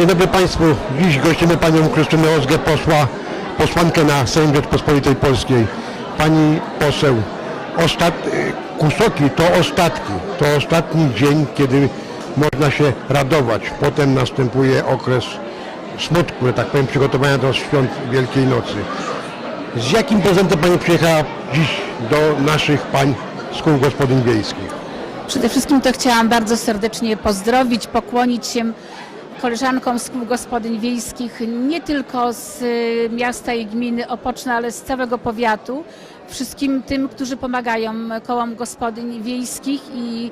Dzień dobry Państwu. Dziś gościmy Panią Krystynę Ozgę, posła, posłankę na Sejm Rzeczpospolitej Polskiej. Pani poseł, ostat... Kusoki to ostatki. To ostatni dzień, kiedy można się radować. Potem następuje okres smutku, że tak powiem, przygotowania do świąt Wielkiej Nocy. Z jakim prezentem Pani przyjechała dziś do naszych pań z kół gospodyń wiejskich? Przede wszystkim to chciałam bardzo serdecznie pozdrowić, pokłonić się koleżankom z kół gospodyń wiejskich, nie tylko z y, miasta i gminy Opoczna, ale z całego powiatu. Wszystkim tym, którzy pomagają kołom gospodyń wiejskich i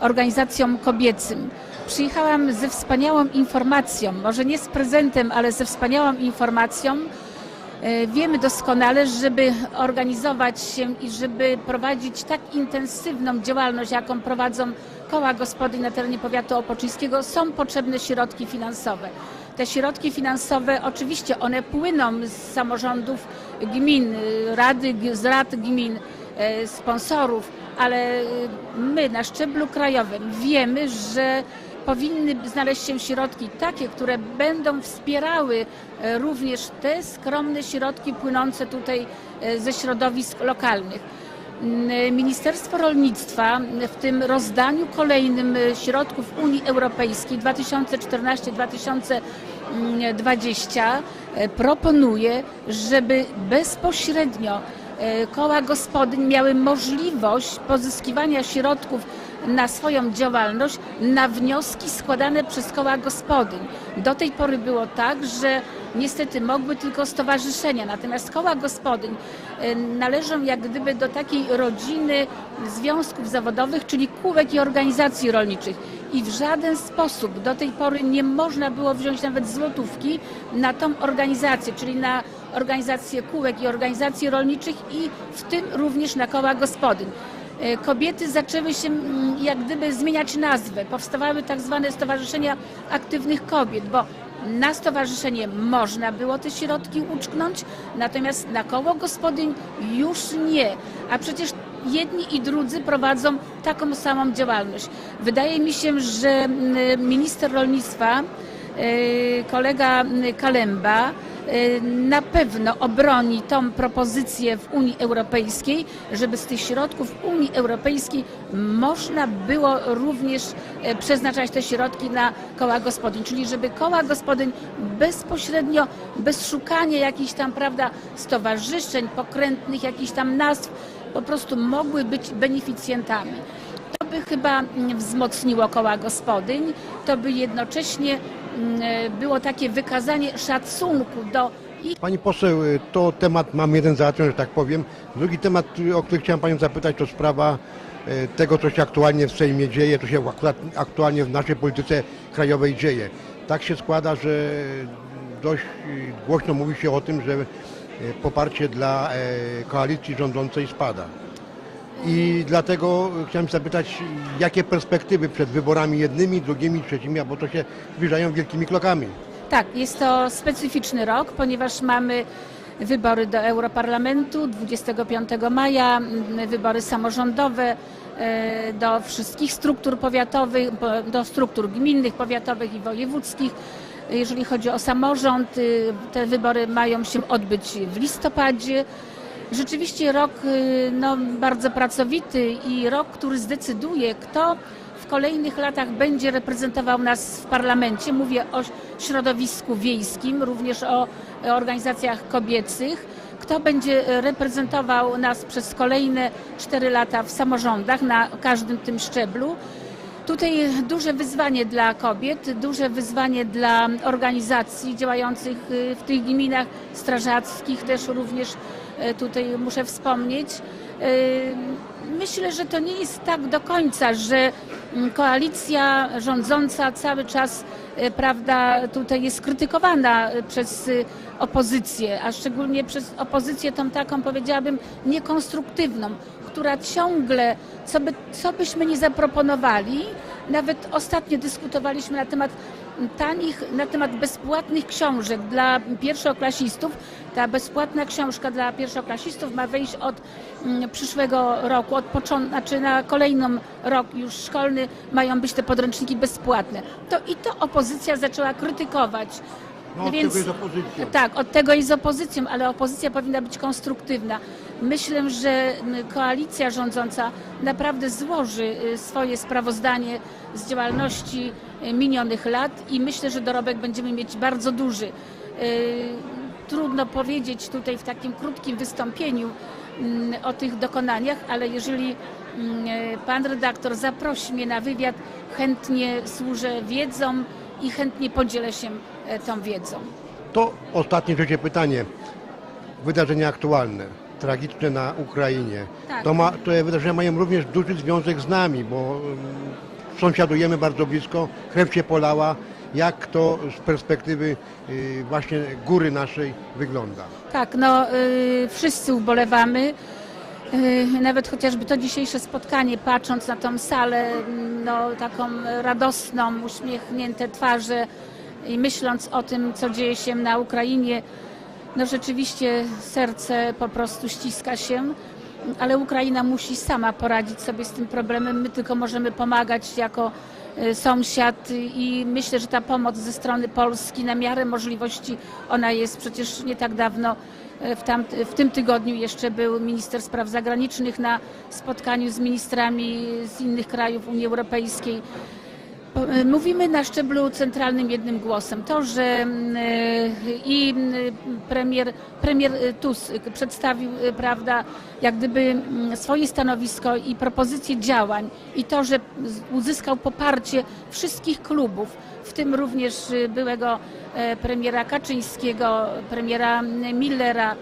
organizacjom kobiecym. Przyjechałam ze wspaniałą informacją, może nie z prezentem, ale ze wspaniałą informacją, Wiemy doskonale, żeby organizować się i żeby prowadzić tak intensywną działalność, jaką prowadzą koła gospodyń na terenie powiatu opoczyńskiego, są potrzebne środki finansowe. Te środki finansowe, oczywiście one płyną z samorządów gmin, rady, z rad gmin, e, sponsorów, ale y, my na szczeblu krajowym wiemy, że powinny znaleźć się środki takie, które będą wspierały e, również te skromne środki płynące tutaj e, ze środowisk lokalnych. Mm, Ministerstwo Rolnictwa w tym rozdaniu kolejnym e, środków Unii Europejskiej 2014-2020 e, proponuje, żeby bezpośrednio e, koła gospodyń miały możliwość pozyskiwania środków na swoją działalność na wnioski składane przez koła gospodyń. Do tej pory było tak, że niestety mogły tylko stowarzyszenia, natomiast koła gospodyń e, należą jak gdyby do takiej rodziny związków zawodowych, czyli kółek i organizacji rolniczych. I w żaden sposób do tej pory nie można było wziąć nawet złotówki na tą organizację, czyli na organizację kółek i organizacji rolniczych i w tym również na koła gospodyń. E, Kobiety zaczęły się mm, jak gdyby zmieniać nazwę. Powstawały tak zwane stowarzyszenia aktywnych kobiet, bo na stowarzyszenie można było te środki uczknąć, natomiast na koło gospodyń już nie. A przecież jedni i drudzy prowadzą taką samą działalność. Wydaje mi się, że mm, minister rolnictwa, e, kolega mm, Kalemba, na pewno obroni tą propozycję w Unii Europejskiej, żeby z tych środków Unii Europejskiej można było również e, przeznaczać te środki na koła gospodyń, czyli żeby koła gospodyń bezpośrednio, bez szukania jakichś tam, prawda, stowarzyszeń, pokrętnych jakichś tam nazw, po prostu mogły być beneficjentami. To by chyba mm, wzmocniło koła gospodyń, to by jednocześnie było takie wykazanie szacunku do Pani poseł, y, to temat mam jeden załatwiony, że tak powiem. Drugi temat, y, o który chciałem Panią zapytać, to sprawa y, tego, co się aktualnie w Sejmie dzieje, co się aktualnie w naszej polityce krajowej dzieje. Tak się składa, że dość y, głośno mówi się o tym, że y, poparcie dla koalicji rządzącej spada. I dlatego chciałem zapytać, jakie perspektywy przed wyborami jednymi, drugimi, trzecimi, bo to się zbliżają wielkimi krokami. Tak, jest to specyficzny rok, ponieważ mamy wybory do Europarlamentu 25 maja, wybory samorządowe e, do wszystkich struktur powiatowych, po- do struktur gminnych, powiatowych i wojewódzkich. Jeżeli chodzi o samorząd, y, te wybory mają się odbyć w listopadzie. Rzeczywiście rok y, no, bardzo pracowity i rok, który zdecyduje, kto w kolejnych latach będzie reprezentował nas w parlamencie. Mówię o środowisku wiejskim, również o organizacjach kobiecych. Kto będzie reprezentował nas przez kolejne cztery lata w samorządach na każdym tym szczeblu. Tutaj duże wyzwanie dla kobiet, duże wyzwanie dla organizacji działających y, w tych gminach strażackich też również tutaj muszę wspomnieć. Y, Myślę, że to nie jest tak do końca, że mm, koalicja rządząca cały czas y, prawda, tutaj jest krytykowana przez opozycję, a szczególnie przez opozycję tą taką powiedziałabym niekonstruktywną, która ciągle, co, by, co byśmy nie zaproponowali, nawet ostatnio dyskutowaliśmy na temat tanich, na temat bezpłatnych książek dla pierwszoklasistów. Ta bezpłatna książka dla pierwszoklasistów ma wejść od mm, przyszłego roku, od początku, znaczy na kolejny rok już szkolny mają być te podręczniki bezpłatne. To i to opozycja zaczęła krytykować. No, od Więc- tego jest opozycja. tak, od tego jest opozycją, ale opozycja powinna być konstruktywna. Myślę, że koalicja rządząca naprawdę złoży y, swoje sprawozdanie z działalności y, minionych lat i myślę, że dorobek będziemy mieć bardzo duży. Y, Trudno powiedzieć tutaj w takim krótkim wystąpieniu mm, o tych dokonaniach, ale jeżeli mm, pan redaktor zaprosi mnie na wywiad, chętnie służę wiedzą i chętnie podzielę się e, tą wiedzą. To ostatnie trzecie pytanie. Wydarzenia aktualne, tragiczne na Ukrainie. Tak. To ma, te wydarzenia mają również duży związek z nami, bo mm, sąsiadujemy bardzo blisko, krew się polała. Jak to z perspektywy y, właśnie góry naszej wygląda? Tak, no y, wszyscy ubolewamy. Y, nawet chociażby to dzisiejsze spotkanie, patrząc na tą salę, mm, no, taką radosną, uśmiechnięte twarze i myśląc o tym, co dzieje się na Ukrainie, no rzeczywiście serce po prostu ściska się, ale Ukraina musi sama poradzić sobie z tym problemem. My tylko możemy pomagać jako sąsiad i myślę, że ta pomoc ze strony Polski na miarę możliwości, ona jest przecież nie tak dawno. y, W, tam, w tym tygodniu jeszcze był minister spraw zagranicznych na spotkaniu z ministrami z innych krajów Unii Europejskiej. Y, Mówimy na szczeblu centralnym jednym głosem. To, że y, i premier, premier y, Tusk przedstawił prawda, jak gdyby swoje stanowisko i propozycje działań i to, że uzyskał poparcie wszystkich klubów, w tym również byłego e, premiera Kaczyńskiego, premiera Millera,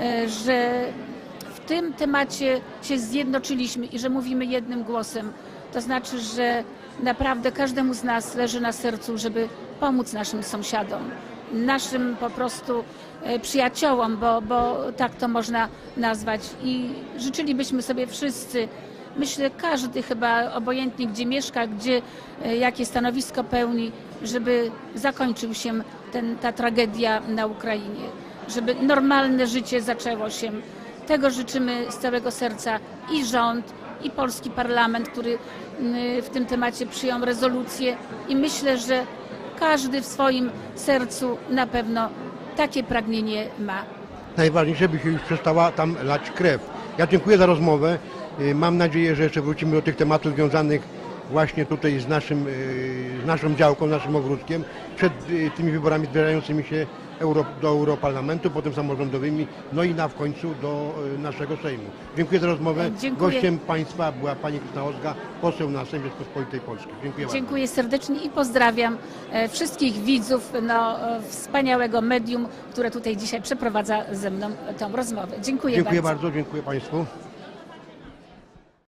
e, że w tym temacie się zjednoczyliśmy i że mówimy jednym głosem. To znaczy, że naprawdę każdemu z nas leży na sercu, żeby pomóc naszym sąsiadom, naszym po prostu e, przyjaciołom, bo, bo tak to można nazwać. I życzylibyśmy sobie wszyscy, myślę, każdy chyba obojętnie gdzie mieszka, gdzie e, jakie stanowisko pełni, żeby zakończył się ten, ta tragedia na Ukrainie, żeby normalne życie zaczęło się. Tego życzymy z całego serca i rząd, i polski parlament, który mm, w tym temacie przyjął rezolucję i myślę, że każdy w swoim sercu na pewno takie pragnienie ma. Najważniejsze, by się już przestała tam lać krew. Ja dziękuję za rozmowę. Y, Mam nadzieję, że jeszcze wrócimy do tych tematów związanych właśnie tutaj z, naszym, y, z naszą działką, naszym ogródkiem, przed y, tymi wyborami zbliżającymi się euro, do Europarlamentu, potem samorządowymi, no i na w końcu do y, naszego Sejmu. Dziękuję za rozmowę. Dziękuję. Gościem Państwa była Pani Krystyna Ozga, poseł na Sejm Rzeczpospolitej Polskiej. Dziękuję bardzo. Dziękuję serdecznie i pozdrawiam e, wszystkich widzów no, e, wspaniałego medium, które tutaj dzisiaj przeprowadza ze mną tą rozmowę. Dziękuję, Dziękuję bardzo. bardzo, dziękuję Państwu.